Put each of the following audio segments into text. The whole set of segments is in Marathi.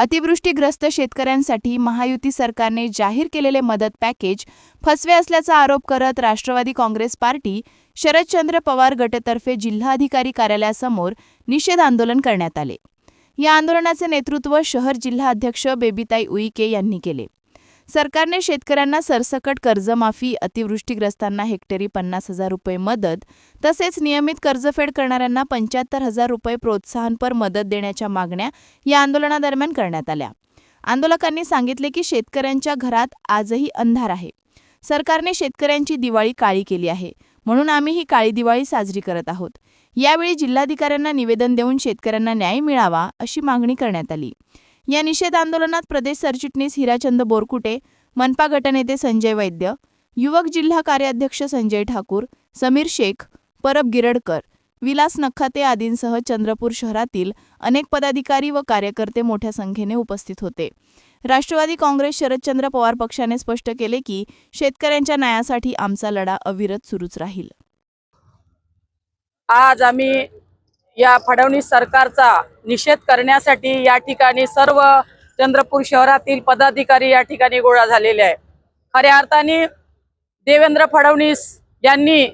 अतिवृष्टीग्रस्त शेतकऱ्यांसाठी महायुती सरकारने जाहीर केलेले मदत पॅकेज फसवे असल्याचा आरोप करत राष्ट्रवादी काँग्रेस पार्टी शरदचंद्र पवार गटतर्फे जिल्हाधिकारी कार्यालयासमोर निषेध आंदोलन करण्यात आले. या आंदोलनाचे नेतृत्व शहर जिल्हा अध्यक्ष बेबीताई उईके यांनी केले. सरकारने शेतकऱ्यांना सरसकट कर्जमाफी अतिवृष्टीग्रस्तांना हेक्टरी पन्नास हजार रुपये मदत तसेच नियमित कर्जफेड करणाऱ्यांना पंच्याहत्तर हजार रुपये प्रोत्साहनपर मदत देण्याच्या मागण्या या आंदोलनादरम्यान करण्यात आल्या. आंदोलकांनी सांगितले की शेतकऱ्यांच्या घरात आजही अंधार आहे. सरकारने शेतकऱ्यांची दिवाळी काळी केली आहे. म्हणून आम्ही ही काळी दिवाळी साजरी करत आहोत. यावेळी जिल्हाधिकाऱ्यांना निवेदन देऊन शेतकऱ्यांना न्याय मिळावा अशी मागणी करण्यात आली. या निषेध आंदोलनात प्रदेश सरचिटणीस हिराचंद बोरकुटे मनपा गटनेते संजय वैद्य युवक जिल्हा कार्याध्यक्ष संजय ठाकूर समीर शेख परब गिरडकर विलास नखाते आदींसह चंद्रपूर शहरातील अनेक पदाधिकारी व कार्यकर्ते मोठ्या संख्येने उपस्थित होते. राष्ट्रवादी काँग्रेस शरदचंद्र पवार पक्षाने स्पष्ट केले की शेतकऱ्यांच्या न्यायासाठी आमचा लढा अविरत सुरूच राहील. आज आम्ही या फडणवीस सरकारचा निषेध करण्यासाठी या ठिकाणी सर्व चंद्रपूर शहरातील पदाधिकारी या ठिकाणी गोळा झालेले आहे खऱ्या अर्थाने देवेंद्र फडणवीस यांनी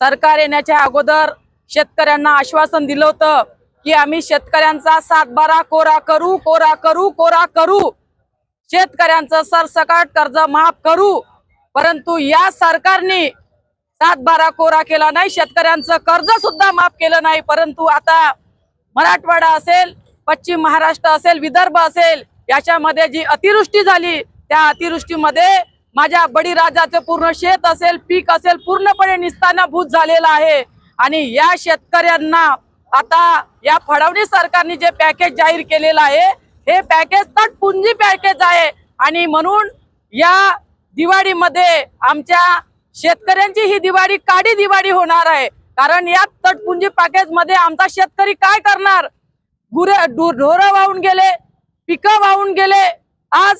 सरकार येण्याच्या अगोदर शेतकऱ्यांना आश्वासन दिलं होतं की आम्ही शेतकऱ्यांचा सातबारा कोरा करू कोरा करू कोरा करू. शेतकऱ्यांचं सरसकट कर्ज माफ करू. परंतु या सरकारने सातबारा कोरा केला नाही शेतकऱ्यांचं कर्ज सुद्धा माफ केलं नाही. परंतु आता मराठवाडा असेल पश्चिम महाराष्ट्र असेल विदर्भ असेल याच्यामध्ये जी अतिवृष्टी झाली त्या अतिवृष्टीमध्ये माझ्या बळीराजाचं पूर्ण शेत असेल पीक असेल पूर्णपणे निस्तानाभूत झालेलं आहे. आणि या शेतकऱ्यांना आता या फडणवीस सरकारने जे पॅकेज जाहीर केलेलं आहे हे पॅकेज तटपुंजी पॅकेज आहे. आणि म्हणून या दिवाळीमध्ये आमच्या शेतकऱ्यांची ही दिवाळी काडी दिवाळी होणार आहे. कारण या तटपुंजी पॅकेजमध्ये आमचा शेतकरी काय करणार? गुरे ढोरं वाहून गेले पिकं वाहून गेले. आज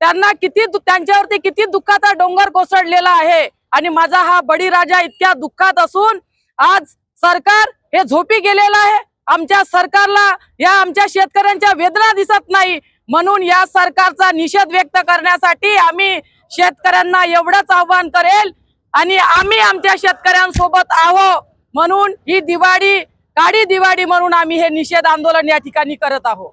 त्यांना किती दु- त्यांच्यावरती किती दुःखाचा डोंगर कोसळलेला आहे. आणि माझा हा बळीराजा इतक्या दुःखात असून आज सरकार हे झोपी गेलेलं आहे. आमच्या सरकारला या आमच्या शेतकऱ्यांच्या वेदना दिसत नाही. म्हणून या सरकारचा निषेध व्यक्त करण्यासाठी आम्ही शेतकऱ्यांना एवढंच आव्हान करेल. आणि आम्ही आमच्या शेतकऱ्यांसोबत आहो म्हणून ही दिवाळी काळी दिवाळी म्हणून आम्ही हे निषेध आंदोलन या ठिकाणी करत आहोत.